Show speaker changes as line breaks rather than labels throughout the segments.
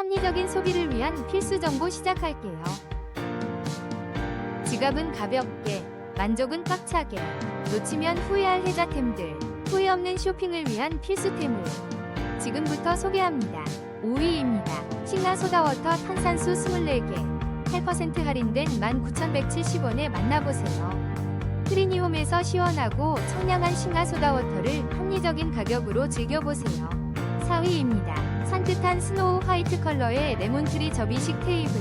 합리적인 소비를 위한 필수 정보 시작할게요. 지갑은 가볍게, 만족은 꽉차게, 놓치면 후회할 혜자템들, 후회 없는 쇼핑을 위한 필수템을 지금부터 소개합니다. 5위입니다. 싱라 소다워터 탄산수 24개, 8% 할인된 19,170원에 만나보세요. 트리니홈에서 시원하고 청량한 싱라 소다워터를 합리적인 가격으로 즐겨보세요. 4위입니다. 산뜻한 스노우 화이트 컬러의 레몬트리 접이식 테이블.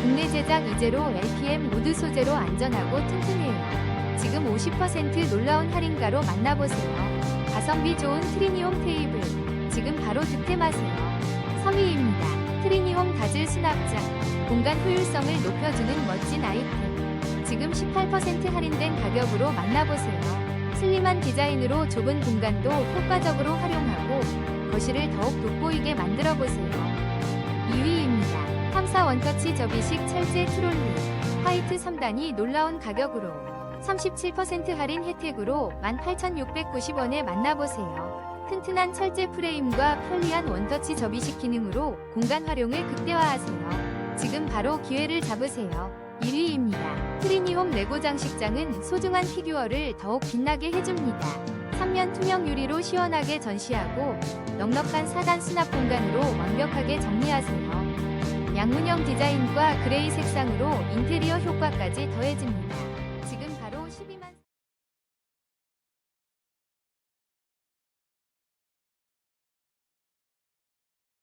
국내 제작 이제로 LPM 모드 소재로 안전하고 튼튼해요. 지금 50% 놀라운 할인가로 만나보세요. 가성비 좋은 트리니홈 테이블. 지금 바로 득템하세요. 3위입니다. 트리니홈 다즐 수납장. 공간 효율성을 높여주는 멋진 아이템. 지금 18% 할인된 가격으로 만나보세요. 슬림한 디자인으로 좁은 공간도 효과적으로 활용하고 거실을 더욱 돋보이게 만들어 보세요. 2위입니다. 탐사 원터치 접이식 철제 트롤리 화이트 3단이 놀라운 가격으로 37% 할인 혜택으로 18,690원에 만나보세요. 튼튼한 철제 프레임과 편리한 원터치 접이식 기능으로 공간 활용을 극대화하세요. 지금 바로 기회를 잡으세요. 1위입니다. 트리니홈 레고 장식장은 소중한 피규어를 더욱 빛나게 해줍니다. 3면 투명 유리로 시원하게 전시하고 넉넉한 4단 수납 공간으로 완벽하게 정리하세요. 양문형 디자인과 그레이 색상으로 인테리어 효과까지 더해집니다.